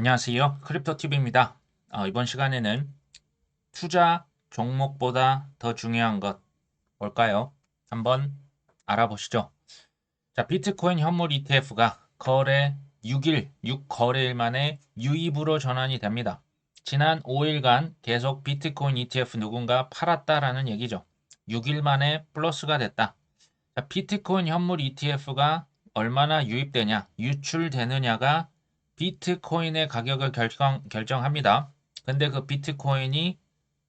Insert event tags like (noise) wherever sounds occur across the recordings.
안녕하세요. 크립토TV입니다. 어, 이번 시간에는 투자 종목보다 더 중요한 것 뭘까요? 한번 알아보시죠. 자, 비트코인 현물 ETF가 거래 6일, 6거래일 만에 유입으로 전환이 됩니다. 지난 5일간 계속 비트코인 ETF 누군가 팔았다라는 얘기죠. 6일 만에 플러스가 됐다. 자, 비트코인 현물 ETF가 얼마나 유입되냐, 유출되느냐가 비트코인의 가격을 결정, 결정 합니다. 근데 그 비트코인이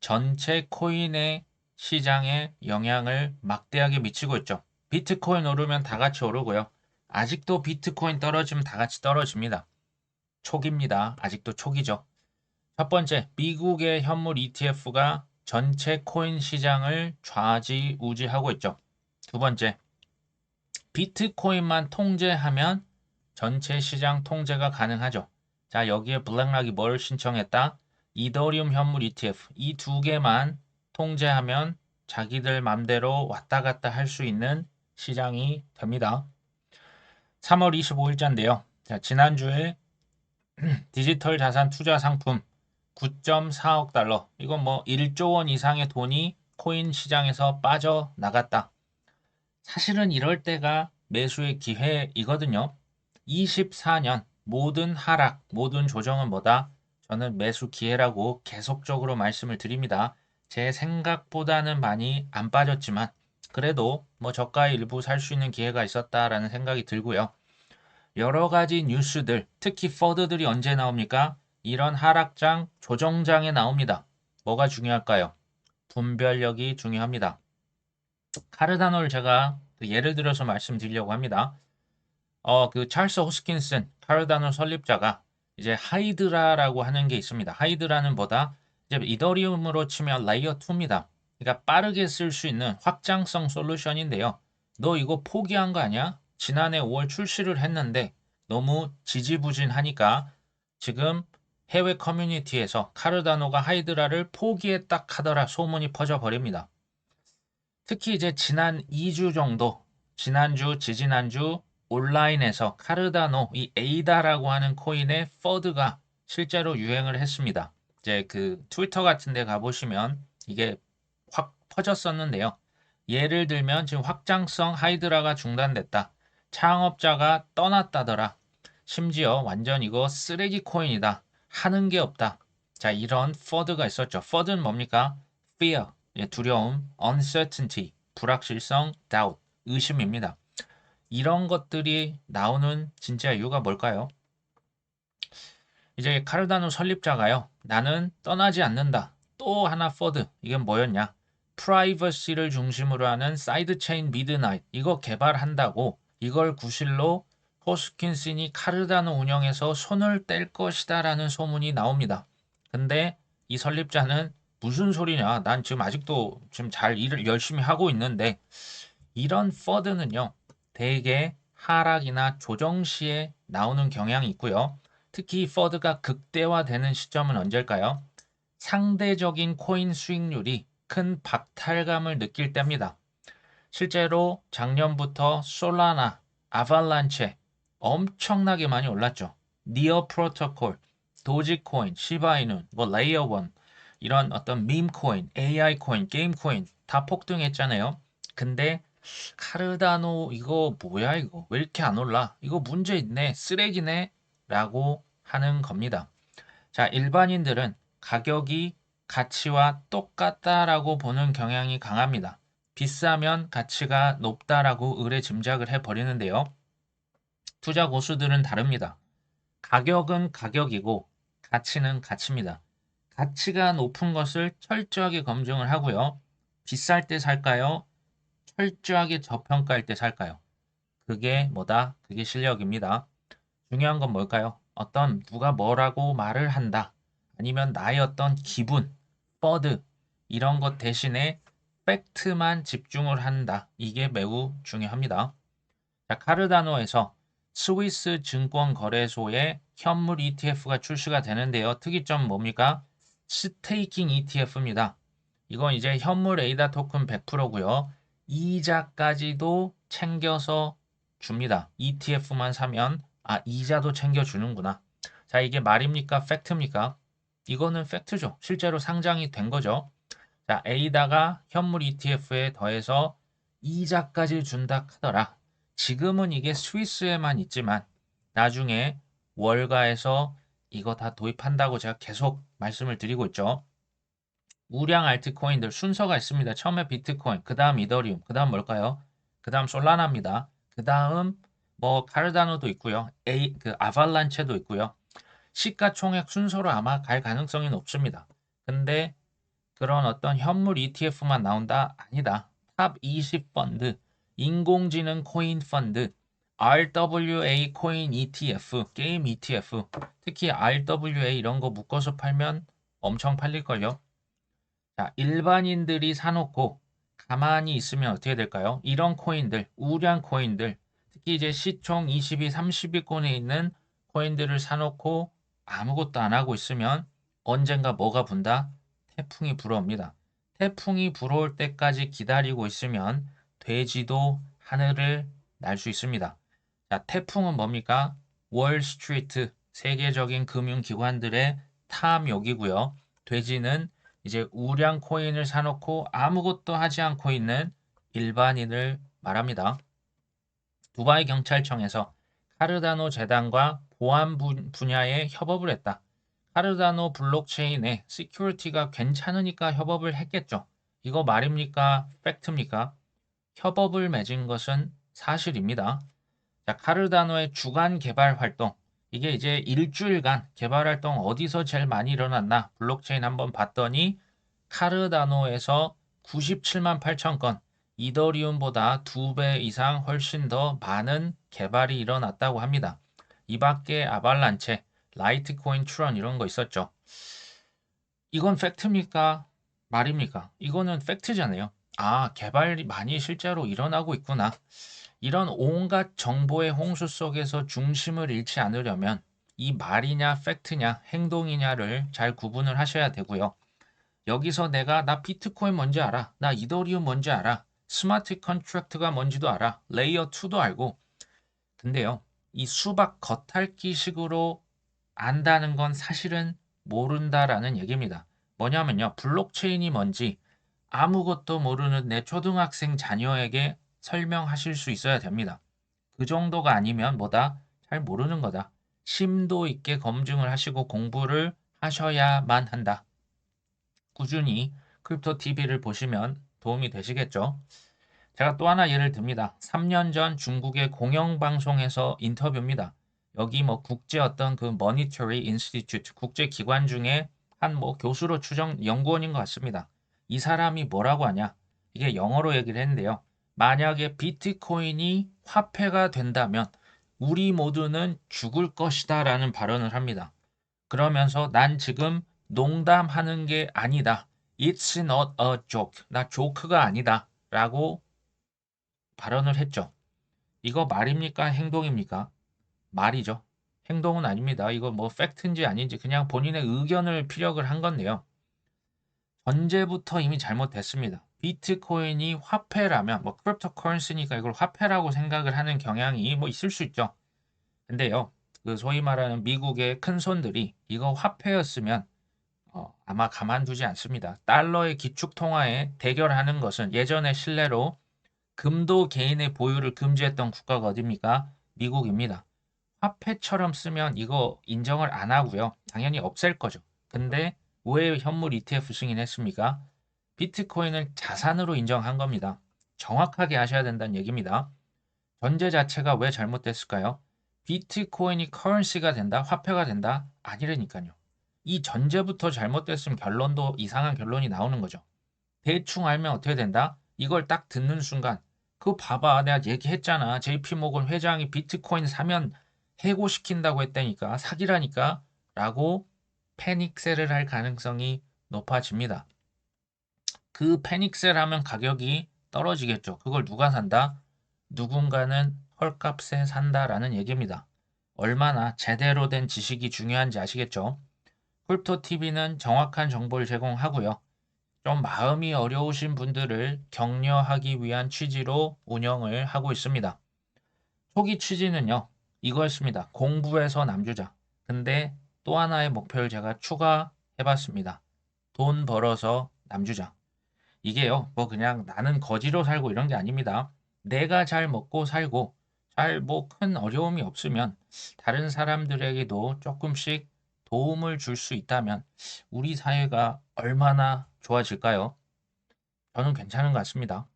전체 코인의 시장에 영향을 막대하게 미치고 있죠. 비트코인 오르면 다 같이 오르고요. 아직도 비트코인 떨어지면 다 같이 떨어집니다. 초기입니다. 아직도 초기죠. 첫 번째, 미국의 현물 ETF가 전체 코인 시장을 좌지우지하고 있죠. 두 번째, 비트코인만 통제하면 전체 시장 통제가 가능하죠. 자, 여기에 블랙락이 뭘 신청했다? 이더리움 현물 ETF 이 두 개만 통제하면 자기들 맘대로 왔다 갔다 할 수 있는 시장이 됩니다. 3월 25일자인데요. 자, 지난주에 (clears throat) 디지털 자산 투자 상품 9.4억 달러. 이건 뭐 1조 원 이상의 돈이 코인 시장에서 빠져나갔다. 사실은 이럴 때가 매수의 기회이거든요. 24년 모든 하락, 모든 조정은 뭐다? 저는 매수 기회라고 계속적으로 말씀을 드립니다. 제 생각보다는 많이 안 빠졌지만 그래도 뭐 저가의 일부 살 수 있는 기회가 있었다라는 생각이 들고요. 여러 가지 뉴스들, 특히 퍼드들이 언제 나옵니까? 이런 하락장, 조정장에 나옵니다. 뭐가 중요할까요? 분별력이 중요합니다. 카르다노를 제가 그 예를 들어서 말씀드리려고 합니다. 어, 그 찰스 호스킨슨 카르다노 설립자가 이제 하이드라라고 하는 게 있습니다. 하이드라는 뭐다? 이제 이더리움으로 치면 레이어 2입니다. 그러니까 빠르게 쓸 수 있는 확장성 솔루션인데요. 너 이거 포기한 거 아니야? 지난해 5월 출시를 했는데 너무 지지부진하니까 지금 해외 커뮤니티에서 카르다노가 하이드라를 포기했다 하더라 소문이 퍼져 버립니다. 특히 이제 지난 2주 정도, 지난주, 지지난주 온라인에서 카르다노 이 에이다라고 하는 코인의 퍼드가 실제로 유행을 했습니다. 이제 그 트위터 같은 데 가보시면 이게 확 퍼졌었는데요. 예를 들면 지금 확장성 하이드라가 중단됐다. 창업자가 떠났다더라. 심지어 완전 이거 쓰레기 코인이다. 하는 게 없다. 자, 이런 퍼드가 있었죠. 퍼드는 뭡니까? fear, 예, 두려움, uncertainty, 불확실성, doubt, 의심입니다. 이런 것들이 나오는 진짜 이유가 뭘까요? 이제 카르다노 설립자가요. 나는 떠나지 않는다. 또 하나 퍼드. 이건 뭐였냐? 프라이버시를 중심으로 하는 사이드 체인 미드나잇. 이거 개발한다고 이걸 구실로 호스킨슨이 카르다노 운영에서 손을 뗄 것이다라는 소문이 나옵니다. 근데 이 설립자는 무슨 소리냐? 난 지금 아직도 지금 잘 일을 열심히 하고 있는데 이런 퍼드는요. 대개 하락이나 조정 시에 나오는 경향이 있고요. 특히 퍼드가 극대화되는 시점은 언제일까요? 상대적인 코인 수익률이 큰 박탈감을 느낄 때입니다. 실제로 작년부터 솔라나, 아발란체 엄청나게 많이 올랐죠. 니어 프로토콜, 도지코인, 시바이눈, 뭐 레이어 원 이런 어떤 밈 코인, AI 코인, 게임 코인 다 폭등했잖아요. 근데 카르다노 이거 뭐야 이거 왜 이렇게 안 올라? 이거 문제 있네 쓰레기네 라고 하는 겁니다. 자 일반인들은 가격이 가치와 똑같다라고 보는 경향이 강합니다. 비싸면 가치가 높다라고 의뢰 짐작을 해버리는데요. 투자 고수들은 다릅니다. 가격은 가격이고 가치는 가치입니다. 가치가 높은 것을 철저하게 검증을 하고요. 비쌀 때 살까요? 철저하게 저평가할 때 살까요? 그게 뭐다? 그게 실력입니다. 중요한 건 뭘까요? 어떤 누가 뭐라고 말을 한다. 아니면 나의 어떤 기분, 버드 이런 것 대신에 팩트만 집중을 한다. 이게 매우 중요합니다. 자, 카르다노에서 스위스 증권 거래소에 현물 ETF가 출시가 되는데요. 특이점 뭡니까? 스테이킹 ETF입니다. 이건 이제 현물 에이다 토큰 100%고요. 이자까지도 챙겨서 줍니다. ETF만 사면 아 이자도 챙겨주는구나. 자, 이게 말입니까? 팩트입니까? 이거는 팩트죠. 실제로 상장이 된 거죠. 자, A다가 현물 ETF에 더해서 이자까지 준다 하더라. 지금은 이게 스위스에만 있지만 나중에 월가에서 이거 다 도입한다고 제가 계속 말씀을 드리고 있죠. 우량 알트코인들 순서가 있습니다. 처음에 비트코인, 그 다음 이더리움, 그 다음 뭘까요? 그 다음 솔라나입니다. 그 다음 뭐 카르다노도 있고요. A, 그 아발란체도 있고요. 시가총액 순서로 아마 갈 가능성이 높습니다. 근데 그런 어떤 현물 ETF만 나온다? 아니다. 탑 20 펀드, 인공지능 코인 펀드, RWA 코인 ETF, 게임 ETF, 특히 RWA 이런 거 묶어서 팔면 엄청 팔릴걸요. 자, 일반인들이 사놓고 가만히 있으면 어떻게 될까요? 이런 코인들, 우량 코인들, 특히 이제 시총 20위, 30위권에 있는 코인들을 사놓고 아무것도 안 하고 있으면 언젠가 뭐가 분다? 태풍이 불어옵니다. 태풍이 불어올 때까지 기다리고 있으면 돼지도 하늘을 날 수 있습니다. 자, 태풍은 뭡니까? 월스트리트, 세계적인 금융기관들의 탐욕이고요. 돼지는 이제 우량 코인을 사놓고 아무것도 하지 않고 있는 일반인을 말합니다. 두바이 경찰청에서 카르다노 재단과 보안 분- 분야에 협업을 했다. 카르다노 블록체인의 시큐리티가 괜찮으니까 협업을 했겠죠. 이거 말입니까? 팩트입니까? 협업을 맺은 것은 사실입니다. 자, 카르다노의 주간 개발 활동. 이게 이제 일주일간 개발 활동 어디서 제일 많이 일어났나? 블록체인 한번 봤더니 카르다노에서 97만 8천 건, 이더리움보다 두 배 이상 훨씬 더 많은 개발이 일어났다고 합니다. 이 밖에 아발란체, 라이트코인 트론 이런 거 있었죠. 이건 팩트입니까? 말입니까? 이거는 팩트잖아요. 아, 개발이 많이 실제로 일어나고 있구나. 이런 온갖 정보의 홍수 속에서 중심을 잃지 않으려면 이 말이냐, 팩트냐, 행동이냐를 잘 구분을 하셔야 되고요. 여기서 내가 나 비트코인 뭔지 알아. 나 이더리움 뭔지 알아. 스마트 컨트랙트가 뭔지도 알아. 레이어 2도 알고. 근데요. 이 수박 겉핥기식으로 안다는 건 사실은 모른다라는 얘기입니다. 뭐냐면요. 블록체인이 뭔지 아무것도 모르는 내 초등학생 자녀에게 설명하실 수 있어야 됩니다. 그 정도가 아니면 뭐다? 잘 모르는 거다. 심도 있게 검증을 하시고 공부를 하셔야만 한다. 꾸준히 크립토 TV를 보시면 도움이 되시겠죠? 제가 또 하나 예를 듭니다. 3년 전 중국의 공영방송에서 인터뷰입니다. 여기 뭐 국제 어떤 그 머니터리 인스티튜트 국제 기관 중에 한 뭐 교수로 추정 연구원인 것 같습니다. 이 사람이 뭐라고 하냐? 이게 영어로 얘기를 했는데요. 만약에 비트코인이 화폐가 된다면 우리 모두는 죽을 것이다 라는 발언을 합니다. 그러면서 난 지금 농담하는 게 아니다. It's not a joke. 나 조크가 아니다. 라고 발언을 했죠. 이거 말입니까? 행동입니까? 말이죠. 행동은 아닙니다. 이거 뭐 팩트인지 아닌지 그냥 본인의 의견을 피력을 한 건데요. 전제부터 이미 잘못됐습니다. 비트코인이 화폐라면 뭐 크립토 커런시니까 이걸 화폐라고 생각을 하는 경향이 뭐 있을 수 있죠. 근데요. 그 소위 말하는 미국의 큰 손들이 이거 화폐였으면 어, 아마 가만두지 않습니다. 달러의 기축 통화에 대결하는 것은 예전의 신뢰로 금도 개인의 보유를 금지했던 국가가 어디입니까? 미국입니다. 화폐처럼 쓰면 이거 인정을 안 하고요. 당연히 없앨 거죠. 근데 왜 현물 ETF 승인 했습니까? 비트코인을 자산으로 인정한 겁니다. 정확하게 하셔야 된다는 얘기입니다. 전제 자체가 왜 잘못됐을까요? 비트코인이 커런시가 된다, 화폐가 된다? 아니라니까요. 이 전제부터 잘못됐으면 결론도 이상한 결론이 나오는 거죠. 대충 알면 어떻게 된다? 이걸 딱 듣는 순간, 그거 봐봐. 내가 얘기했잖아. JP 모건 회장이 비트코인 사면 해고시킨다고 했다니까. 사기라니까. 라고 패닉셀을 할 가능성이 높아집니다. 그 패닉셀 하면 가격이 떨어지겠죠. 그걸 누가 산다? 누군가는 헐값에 산다라는 얘기입니다. 얼마나 제대로 된 지식이 중요한지 아시겠죠? 쿨토 TV는 정확한 정보를 제공하고요. 좀 마음이 어려우신 분들을 격려하기 위한 취지로 운영을 하고 있습니다. 초기 취지는요, 이거였습니다. 공부해서 남주자. 근데 또 하나의 목표를 제가 추가해봤습니다. 돈 벌어서 남주장. 이게요, 뭐 그냥 나는 거지로 살고 이런 게 아닙니다. 내가 잘 먹고 살고 잘 뭐 큰 어려움이 없으면 다른 사람들에게도 조금씩 도움을 줄 수 있다면 우리 사회가 얼마나 좋아질까요? 저는 괜찮은 것 같습니다.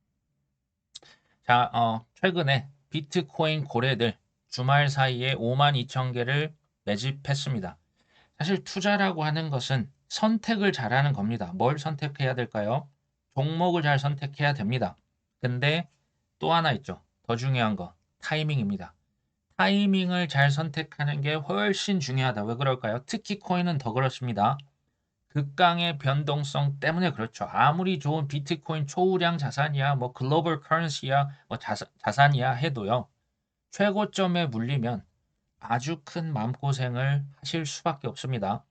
자, 어, 최근에 비트코인 고래들 주말 사이에 5만 2천 개를 매집했습니다. 사실 투자라고 하는 것은 선택을 잘하는 겁니다. 뭘 선택해야 될까요? 종목을 잘 선택해야 됩니다. 근데 또 하나 있죠. 더 중요한 거 타이밍입니다. 타이밍을 잘 선택하는 게 훨씬 중요하다. 왜 그럴까요? 특히 코인은 더 그렇습니다. 극강의 변동성 때문에 그렇죠. 아무리 좋은 비트코인 초우량 자산이야, 뭐 글로벌 커런시야, 뭐 자사, 자산이야 해도요. 최고점에 물리면 아주 큰 마음고생을 하실 수밖에 없습니다.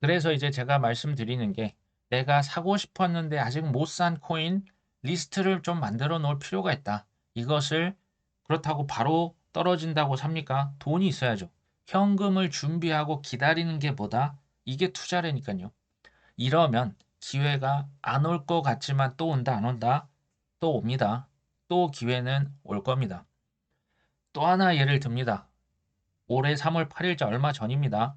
그래서 이제 제가 말씀드리는 게 내가 사고 싶었는데 아직 못 산 코인 리스트를 좀 만들어 놓을 필요가 있다. 이것을 그렇다고 바로 떨어진다고 삽니까? 돈이 있어야죠. 현금을 준비하고 기다리는 게 보다 이게 투자라니까요. 이러면 기회가 안 올 것 같지만 또 온다 안 온다 또 옵니다. 또 기회는 올 겁니다. 또 하나 예를 듭니다. 올해 3월 8일자 얼마 전입니다.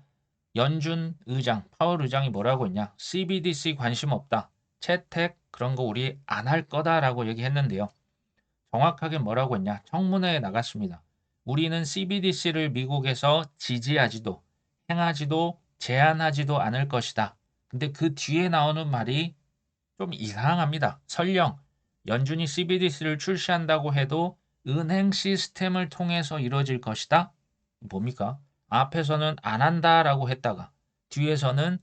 연준 의장, 파월 의장이 뭐라고 했냐? CBDC 관심 없다. 채택 그런 거 우리 안 할 거다라고 얘기했는데요. 정확하게 뭐라고 했냐? 청문회에 나갔습니다. 우리는 CBDC를 미국에서 지지하지도 행하지도 제한하지도 않을 것이다. 근데 그 뒤에 나오는 말이 좀 이상합니다. 설령 연준이 CBDC를 출시한다고 해도 은행 시스템을 통해서 이루어질 것이다. 뭡니까? 앞에서는 안 한다라고 했다가 뒤에서는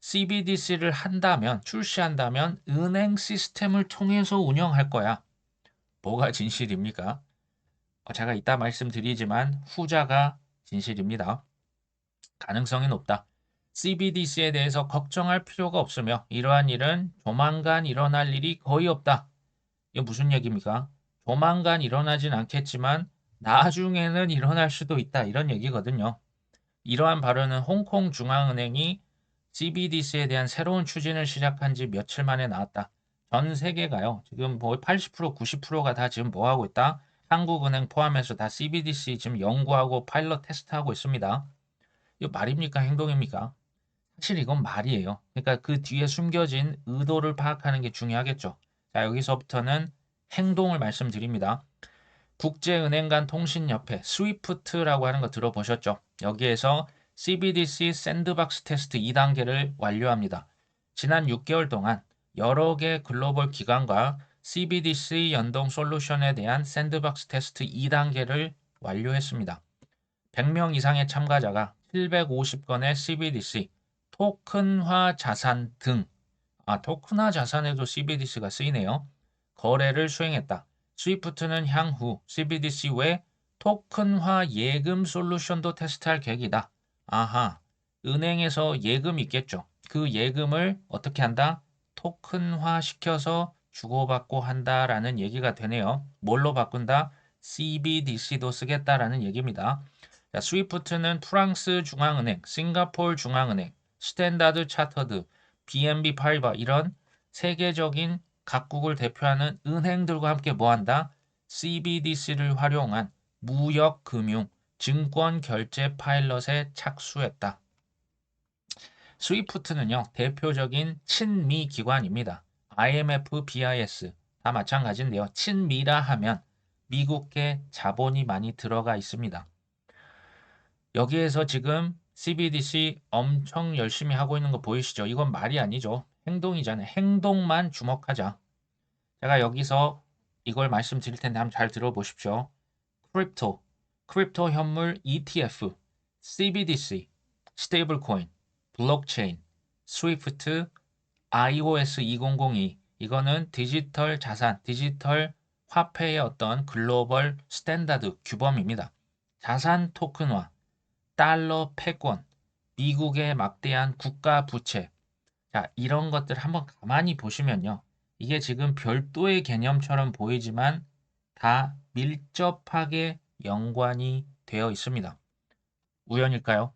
CBDC를 한다면 출시한다면 은행 시스템을 통해서 운영할 거야. 뭐가 진실입니까? 어, 제가 이따 말씀드리지만 후자가 진실입니다. 가능성이 높다. CBDC에 대해서 걱정할 필요가 없으며 이러한 일은 조만간 일어날 일이 거의 없다. 이게 무슨 얘기입니까? 조만간 일어나진 않겠지만 나중에는 일어날 수도 있다. 이런 얘기거든요. 이러한 발언은 홍콩 중앙은행이 CBDC에 대한 새로운 추진을 시작한 지 며칠 만에 나왔다. 전 세계가요. 지금 뭐 80%, 90%가 다 지금 뭐 하고 있다? 한국은행 포함해서 다 CBDC 지금 연구하고 파일럿 테스트하고 있습니다. 이거 말입니까? 행동입니까? 사실 이건 말이에요. 그러니까 그 뒤에 숨겨진 의도를 파악하는 게 중요하겠죠. 자, 여기서부터는 행동을 말씀드립니다. 국제은행 간 통신협회 스위프트라고 하는 거 들어보셨죠? 여기에서 CBDC 샌드박스 테스트 2단계를 완료합니다. 지난 6개월 동안 여러 개 글로벌 기관과 CBDC 연동 솔루션에 대한 샌드박스 테스트 2단계를 완료했습니다. 100명 이상의 참가자가 750건의 CBDC, 토큰화 자산 등, 아, 토큰화 자산에도 CBDC가 쓰이네요. 거래를 수행했다. 스위프트는 향후 CBDC 외 토큰화 예금 솔루션도 테스트할 계획이다. 아하, 은행에서 예금 있겠죠. 그 예금을 어떻게 한다? 토큰화 시켜서 주고받고 한다라는 얘기가 되네요. 뭘로 바꾼다? CBDC도 쓰겠다라는 얘기입니다. 자, 스위프트는 프랑스 중앙은행, 싱가폴 중앙은행, 스탠다드 차터드, BNB 파리바 이런 세계적인 각국을 대표하는 은행들과 함께 뭐한다? CBDC를 활용한 무역, 금융, 증권 결제 파일럿에 착수했다. 스위프트는요, 대표적인 친미 기관입니다. IMF, BIS 다 마찬가지인데요. 친미라 하면 미국계 자본이 많이 들어가 있습니다. 여기에서 지금 CBDC 엄청 열심히 하고 있는 거 보이시죠? 이건 말이 아니죠. 행동이잖아요. 행동만 주목하자. 제가 여기서 이걸 말씀드릴 텐데 한번 잘 들어보십시오. 크립토, 크립토 현물 ETF, CBDC, 스테이블 코인, 블록체인, 스위프트, iOS 2002 이거는 디지털 자산, 디지털 화폐의 어떤 글로벌 스탠다드 규범입니다. 자산 토큰화, 달러 패권, 미국의 막대한 국가 부채. 자, 이런 것들 한번 가만히 보시면요. 이게 지금 별도의 개념처럼 보이지만 다 밀접하게 연관이 되어 있습니다. 우연일까요?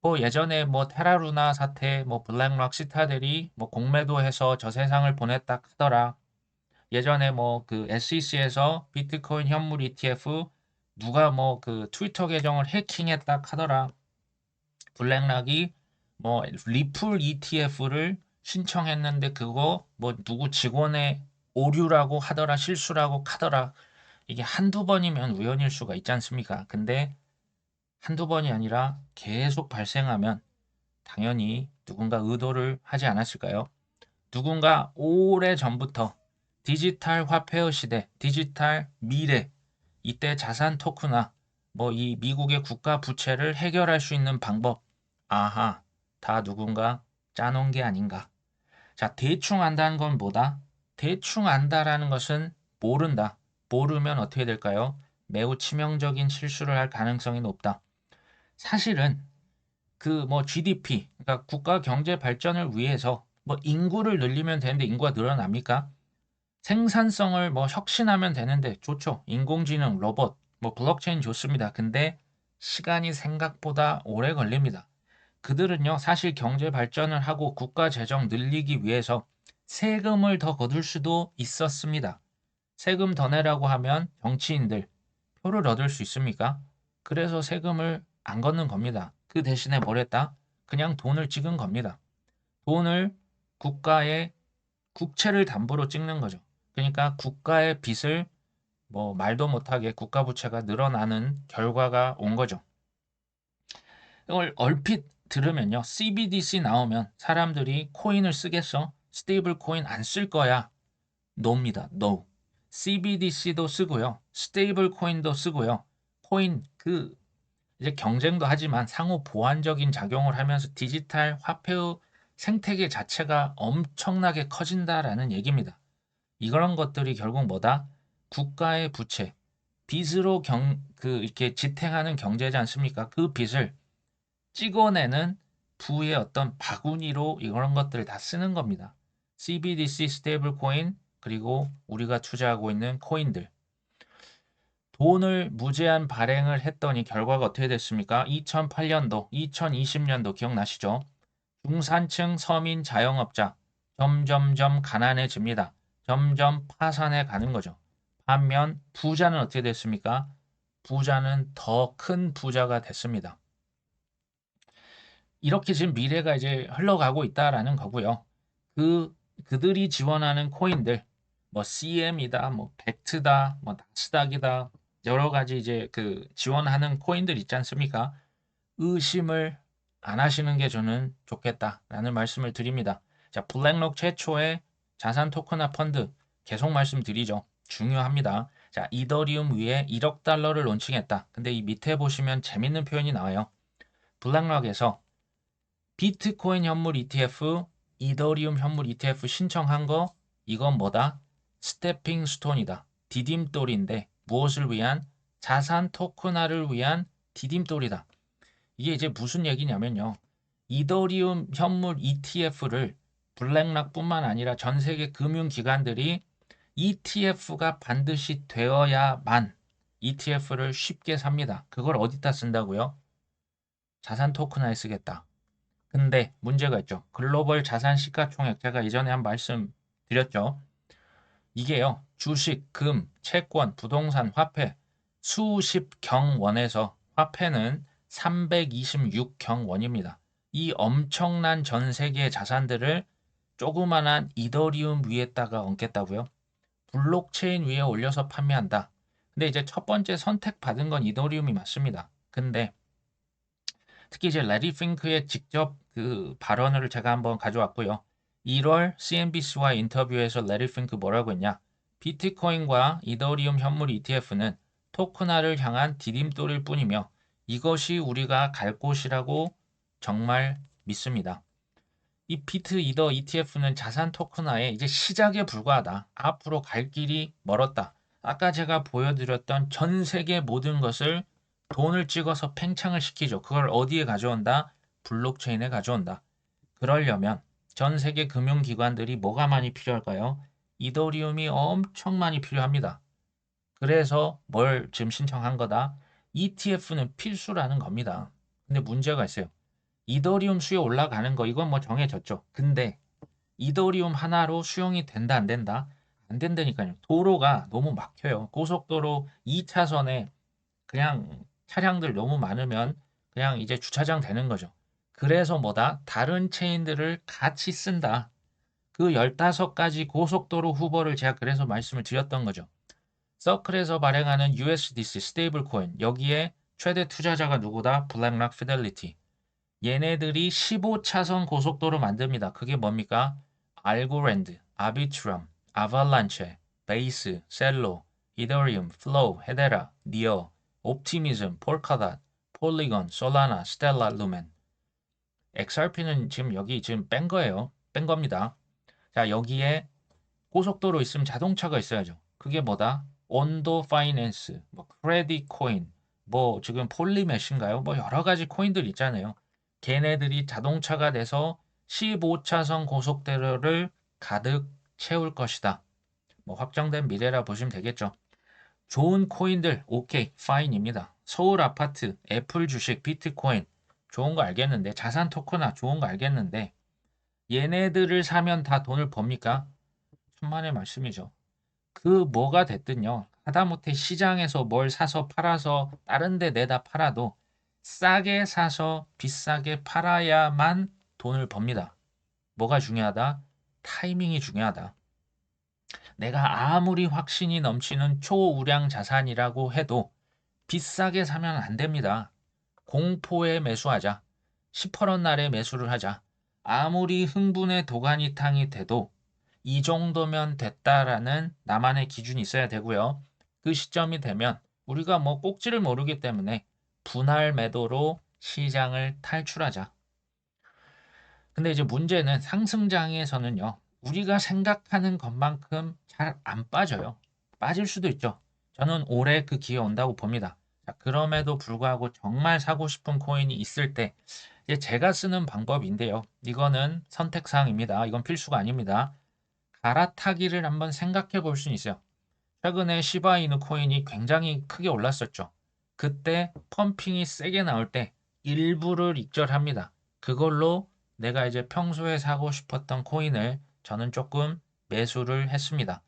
뭐 예전에 뭐 테라루나 사태, 뭐 블랙락 시타델이 뭐 공매도해서 저 세상을 보냈다 하더라. 예전에 뭐 그 SEC에서 비트코인 현물 ETF 누가 뭐 그 트위터 계정을 해킹했다 하더라. 블랙락이 뭐 리플 ETF를 신청했는데 그거 뭐 누구 직원의 오류라고 하더라 실수라고 하더라 이게 한두 번이면 우연일 수가 있지 않습니까? 근데 한두 번이 아니라 계속 발생하면 당연히 누군가 의도를 하지 않았을까요? 누군가 오래 전부터 디지털 화폐의 시대, 디지털 미래, 이때 자산 토크나 뭐 이 미국의 국가 부채를 해결할 수 있는 방법, 아하, 다 누군가 짜놓은 게 아닌가. 자, 대충 안다는 건 뭐다? 대충 안다라는 것은 모른다. 모르면 어떻게 될까요? 매우 치명적인 실수를 할 가능성이 높다. 사실은 그 뭐 GDP, 그러니까 국가 경제 발전을 위해서 뭐 인구를 늘리면 되는데 인구가 늘어납니까? 생산성을 뭐 혁신하면 되는데 좋죠. 인공지능, 로봇, 뭐 블록체인 좋습니다. 근데 시간이 생각보다 오래 걸립니다. 그들은요, 사실 경제 발전을 하고 국가 재정 늘리기 위해서 세금을 더 거둘 수도 있었습니다. 세금 더 내라고 하면 정치인들 표를 얻을 수 있습니까? 그래서 세금을 안 걷는 겁니다. 그 대신에 뭘 했다? 그냥 돈을 찍은 겁니다. 돈을 국가의 국채를 담보로 찍는 거죠. 그러니까 국가의 빚을 뭐 말도 못하게 국가 부채가 늘어나는 결과가 온 거죠. 이걸 얼핏 들으면요. CBDC 나오면 사람들이 코인을 쓰겠어? 스테이블 코인 안 쓸 거야. no입니다. no. CBDC도 쓰고요. 스테이블 코인도 쓰고요. 코인 그 이제 경쟁도 하지만 상호 보완적인 작용을 하면서 디지털 화폐의 생태계 자체가 엄청나게 커진다라는 얘기입니다. 이런 것들이 결국 뭐다? 국가의 부채, 빚으로 경, 그 이렇게 지탱하는 경제지 않습니까? 그 빚을 찍어내는 부의 어떤 바구니로 이런 것들을 다 쓰는 겁니다. CBDC 스테이블 코인 그리고 우리가 투자하고 있는 코인들 돈을 무제한 발행을 했더니 결과가 어떻게 됐습니까? 2008년도, 2020년도 기억나시죠? 중산층 서민 자영업자 점점점 가난해집니다. 점점 파산해 가는 거죠. 반면 부자는 어떻게 됐습니까? 부자는 더 큰 부자가 됐습니다. 이렇게 지금 미래가 이제 흘러가고 있다라는 거고요. 그 그들이 지원하는 코인들 뭐 CM이다, 뭐 벡트다, 뭐 나스닥이다 여러 가지 이제 그 지원하는 코인들 있지 않습니까? 의심을 안 하시는 게 저는 좋겠다라는 말씀을 드립니다. 자, 블랙록 최초의 자산 토큰화 펀드 계속 말씀드리죠. 중요합니다. 자, 이더리움 위에 1억 달러를 론칭했다. 근데 이 밑에 보시면 재밌는 표현이 나와요. 블랙록에서 비트코인 현물 ETF, 이더리움 현물 ETF 신청한 거 이건 뭐다? 스태핑 스톤이다. 디딤돌인데 무엇을 위한 자산 토큰화를 위한 디딤돌이다. 이게 이제 무슨 얘기냐면요. 이더리움 현물 ETF를 블랙락뿐만 아니라 전 세계 금융기관들이 ETF가 반드시 되어야만 ETF를 쉽게 삽니다. 그걸 어디다 쓴다고요? 자산 토큰화에 쓰겠다. 근데 문제가 있죠. 글로벌 자산 시가총액 제가 이전에 한 말씀 드렸죠. 이게요. 주식, 금, 채권, 부동산, 화폐 수십 경원에서 화폐는 326 경원입니다. 이 엄청난 전 세계의 자산들을 조그만한 이더리움 위에다가 얹겠다고요? 블록체인 위에 올려서 판매한다. 근데 이제 첫 번째 선택받은 건 이더리움이 맞습니다. 근데 특히 이제 레리 핑크의 직접 그 발언을 제가 한번 가져왔고요. 1월 CNBC와 인터뷰에서 레리 핑크 뭐라고 했냐? 비트코인과 이더리움 현물 ETF는 토큰화를 향한 디딤돌일 뿐이며 이것이 우리가 갈 곳이라고 정말 믿습니다. 이 비트 이더 ETF는 자산 토큰화의 이제 시작에 불과하다. 앞으로 갈 길이 멀었다. 아까 제가 보여드렸던 전 세계 모든 것을 돈을 찍어서 팽창을 시키죠. 그걸 어디에 가져온다? 블록체인에 가져온다. 그러려면 전 세계 금융기관들이 뭐가 많이 필요할까요? 이더리움이 엄청 많이 필요합니다. 그래서 뭘 지금 신청한 거다? ETF는 필수라는 겁니다. 근데 문제가 있어요. 이더리움 수요 올라가는 거 이건 뭐 정해졌죠. 근데 이더리움 하나로 수용이 된다 안 된다? 안 된다니까요. 도로가 너무 막혀요. 고속도로 2차선에 그냥 차량들 너무 많으면 그냥 이제 주차장 되는 거죠. 그래서 뭐다? 다른 체인들을 같이 쓴다. 그 15가지 고속도로 후보를 제가 그래서 말씀을 드렸던 거죠. 서클에서 발행하는 USDC 스테이블 코인 여기에 최대 투자자가 누구다? 블랙락 피델리티. 얘네들이 15차선 고속도로 만듭니다. 그게 뭡니까? 알고랜드, 아비트럼, 아발란체, 베이스, 셀로, 이더리움, 플로우, 헤데라, 니어, 옵티미즘, 폴카닷, 폴리건, 솔라나, 스텔라, 루멘. XRP는 지금 여기 지금 뺀 거예요. 뺀 겁니다. 자, 여기에 고속도로 있으면 자동차가 있어야죠. 그게 뭐다? 온도 파이낸스, 뭐 크레딧 코인, 뭐 지금 폴리메시인가요? 뭐 여러 가지 코인들 있잖아요. 걔네들이 자동차가 돼서 15차선 고속도로를 가득 채울 것이다. 뭐 확정된 미래라 보시면 되겠죠. 좋은 코인들 오케이 파인입니다. 서울 아파트, 애플 주식, 비트코인 좋은 거 알겠는데 자산 토크나 좋은 거 알겠는데 얘네들을 사면 다 돈을 법니까? 천만의 말씀이죠. 그 뭐가 됐든요. 하다못해 시장에서 뭘 사서 팔아서 다른 데 내다 팔아도 싸게 사서 비싸게 팔아야만 돈을 법니다. 뭐가 중요하다? 타이밍이 중요하다. 내가 아무리 확신이 넘치는 초우량 자산이라고 해도 비싸게 사면 안 됩니다. 공포에 매수하자. 18원 날에 매수를 하자. 아무리 흥분의 도가니탕이 돼도 이 정도면 됐다라는 나만의 기준이 있어야 되고요. 그 시점이 되면 우리가 뭐 꼭지를 모르기 때문에 분할 매도로 시장을 탈출하자. 근데 이제 문제는 상승장에서는요. 우리가 생각하는 것만큼 잘 안 빠져요. 빠질 수도 있죠. 저는 올해 그 기회 온다고 봅니다. 자, 그럼에도 불구하고 정말 사고 싶은 코인이 있을 때 이제 제가 쓰는 방법인데요. 이거는 선택사항입니다. 이건 필수가 아닙니다. 갈아타기를 한번 생각해 볼수 있어요. 최근에 시바이누 코인이 굉장히 크게 올랐었죠. 그때 펌핑이 세게 나올 때 일부를 익절합니다. 그걸로 내가 이제 평소에 사고 싶었던 코인을 저는 조금 매수를 했습니다.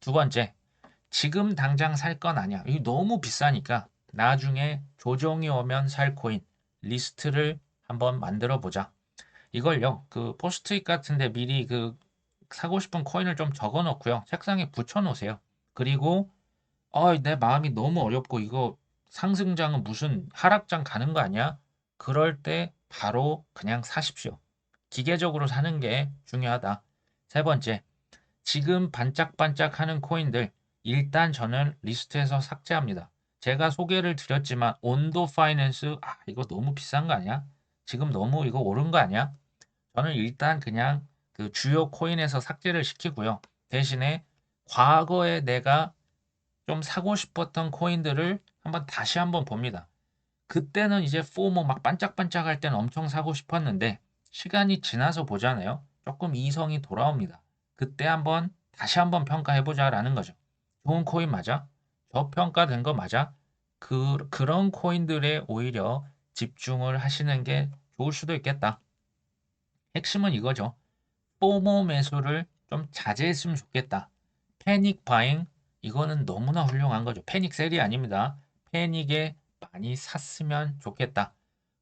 두 번째, 지금 당장 살 건 아니야. 이거 너무 비싸니까 나중에 조정이 오면 살 코인 리스트를 한번 만들어 보자. 이걸요, 그 포스트잇 같은데 미리 그 사고 싶은 코인을 좀 적어 놓고요. 책상에 붙여 놓으세요. 그리고 어, 내 마음이 너무 어렵고 이거 상승장은 무슨 하락장 가는 거 아니야? 그럴 때 바로 그냥 사십시오. 기계적으로 사는 게 중요하다. 세 번째, 지금 반짝반짝하는 코인들 일단 저는 리스트에서 삭제합니다. 제가 소개를 드렸지만 온도 파이낸스 아 이거 너무 비싼 거 아니야? 지금 너무 이거 오른 거 아니야? 저는 일단 그냥 그 주요 코인에서 삭제를 시키고요. 대신에 과거에 내가 좀 사고 싶었던 코인들을 한번 다시 한번 봅니다. 그때는 이제 포모 막 반짝반짝 할 때는 엄청 사고 싶었는데 시간이 지나서 보잖아요. 조금 이성이 돌아옵니다. 그때 한번 다시 한번 평가해보자 라는 거죠. 좋은 코인 맞아? 저평가된 거 맞아? 그, 그런 코인들에 오히려 집중을 하시는 게 좋을 수도 있겠다. 핵심은 이거죠. 포모 매수를 좀 자제했으면 좋겠다. 패닉 바잉 이거는 너무나 훌륭한 거죠. 패닉 셀이 아닙니다. 패닉에 많이 샀으면 좋겠다.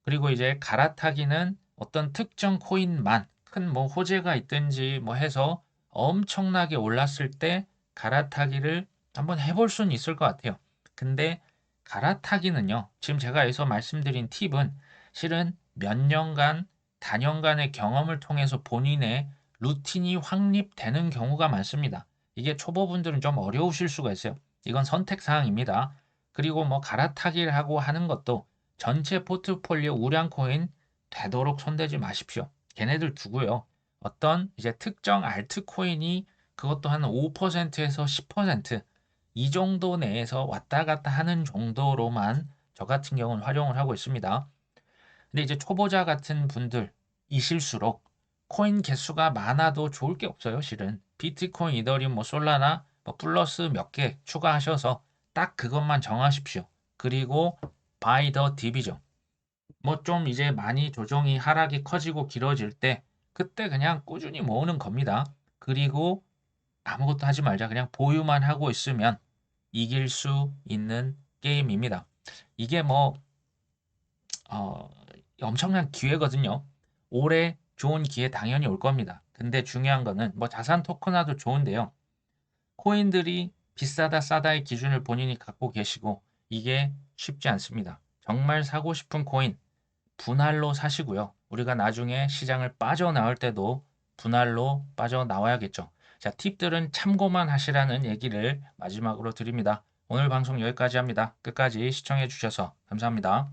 그리고 이제 갈아타기는 어떤 특정 코인만 큰 뭐 호재가 있든지 뭐 해서 엄청나게 올랐을 때 갈아타기를 한번 해볼 수는 있을 것 같아요. 근데 갈아타기는요. 지금 제가 여기서 말씀드린 팁은 실은 몇 년간, 단연간의 경험을 통해서 본인의 루틴이 확립되는 경우가 많습니다. 이게 초보분들은 좀 어려우실 수가 있어요. 이건 선택사항입니다. 그리고 뭐 갈아타기를 하고 하는 것도 전체 포트폴리오 우량 코인 되도록 손대지 마십시오. 걔네들 두고요. 어떤 이제 특정 알트코인이 그것도 한 5%에서 10% 이 정도 내에서 왔다 갔다 하는 정도로만 저 같은 경우는 활용을 하고 있습니다. 근데 이제 초보자 같은 분들이실수록 코인 개수가 많아도 좋을 게 없어요, 실은. 비트코인, 이더리움, 뭐 솔라나 뭐 플러스 몇 개 추가하셔서 딱 그것만 정하십시오. 그리고 바이 더 딥이죠. 뭐 좀 이제 많이 조정이 하락이 커지고 길어질 때 그때 그냥 꾸준히 모으는 겁니다. 그리고 아무것도 하지 말자. 그냥 보유만 하고 있으면 이길 수 있는 게임입니다. 이게 뭐 어, 엄청난 기회거든요. 올해 좋은 기회 당연히 올 겁니다. 근데 중요한 거는 뭐 자산 토큰화도 좋은데요. 코인들이 비싸다 싸다의 기준을 본인이 갖고 계시고 이게 쉽지 않습니다. 정말 사고 싶은 코인 분할로 사시고요. 우리가 나중에 시장을 빠져나올 때도 분할로 빠져나와야겠죠. 자, 팁들은 참고만 하시라는 얘기를 마지막으로 드립니다. 오늘 방송 여기까지 합니다. 끝까지 시청해 주셔서 감사합니다.